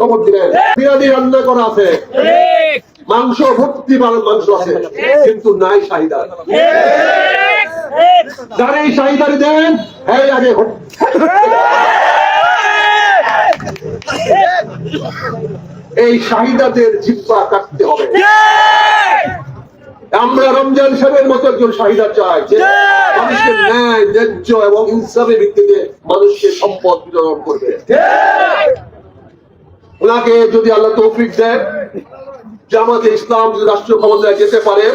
খবর দিলেন বিরিয়ানি রান্না করা আছে। মাংস ভর্তি মাংস আছে। কিন্তু নাই শাহিদা যারা এই শাহিদারি দেন হ্যাঁ আগে এই শাহিদাদের জিব্বা কাটতে হবে। আমরা রমজান সাহেবের মতো একজন শাহিদা চাই যে মানুষকে ন্যায় ন্যায্য এবং ইনসাফের ভিত্তিতে মানুষকে সম্পদ বিতরণ করবে। ওনাকে যদি আল্লাহ তৌফিক দেয় জামাতে ইসলাম যদি রাষ্ট্রীয় ক্ষমতায় যেতে পারে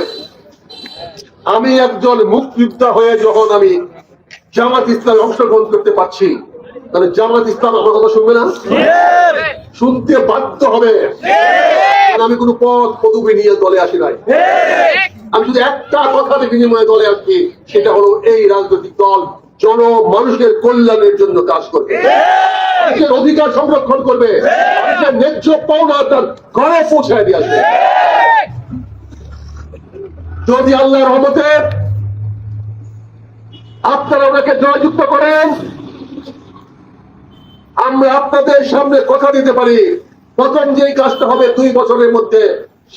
আমি একজন মুক্তিযোদ্ধা হয়ে যখন আমি জামাত ইসলামে অংশগ্রহণ করতে পারছি তাহলে জামাত ইসলাম আমার কথা শুনবে না? শুনতে বাধ্য হবে। আমি কোনো পদ পদবি নিয়ে দলে আসি নাই। আমি শুধু একটা কথার বিনিময়ে দলে আসছি সেটা হলো এই রাজনৈতিক দল জন মানুষের কল্যাণের জন্য কাজ করবে। মানুষের অধিকার সংরক্ষণ করবে। মানুষের ন্যায্য পাওনা তার ঘরে পৌঁছায় দিয়ে আসবে। যদি আল্লাহ রহমতে আপনারা ওনাকে জয়যুক্ত করেন আমরা আপনাদের সামনে কথা দিতে পারি। প্রথম যেই কাজটা হবে দুই বছরের মধ্যে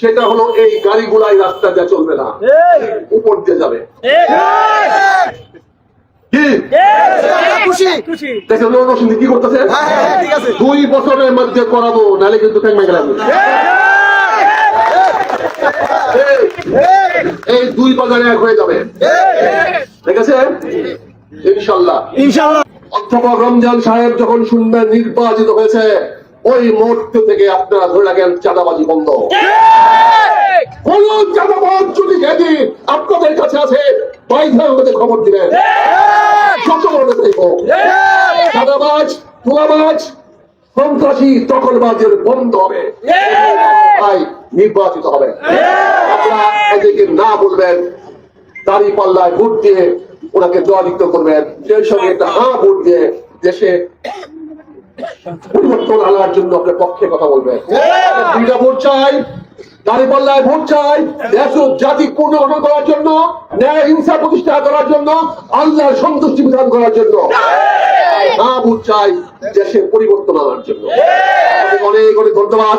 সেটা হলো এই গাড়িগুলাই রাস্তা দিয়ে চলবে না। উপর দিয়ে যাবে কি খুশি দেখেন কি করতেছে? দুই বছরের মধ্যে করাবো নাহলে কিন্তু ট্যাং মেঘে লাগবে। এই দুই বাজারে এক হয়ে যাবে। ঠিক আছে? ইনশাল্লাহ অধ্যাপক রমজান সাহেব যখন শুনবেন নির্বাচিত হয়েছে ওই মুহূর্ত থেকে আপনারা ধরে রাখেন চাঁদাবাজি বন্ধ। কোন চাঁদাবাজ যদি খ্যাতি আপনাদের কাছে আছে বাইধা আমাদের খবর দিবেন। নেতাই তুলাবাজ সন্ত্রাসী দখলবাজের বন্ধ হবে। ভাই নির্বাচিত হবে। আপনারা এদিকে না বলবেন দাড়ি পাল্লায় ভোট দিয়ে ওনাকে জয়যুক্ত করবেন। সেই সঙ্গে একটা হা ভোট দিয়ে দেশে পরিবর্তন আনার জন্য আপনার পক্ষে কথা বলবেন। দুইটা ভোট চাই। দাড়ি পাল্লায় ভোট চাই দেশ ও জাতি পুনর্গঠন করার জন্য ন্যায় হিংসা প্রতিষ্ঠা করার জন্য আল্লাহ সন্তুষ্টি বিধান করার জন্য। না ভোট চাই দেশের পরিবর্তন আনার জন্য। অনেক অনেক ধন্যবাদ।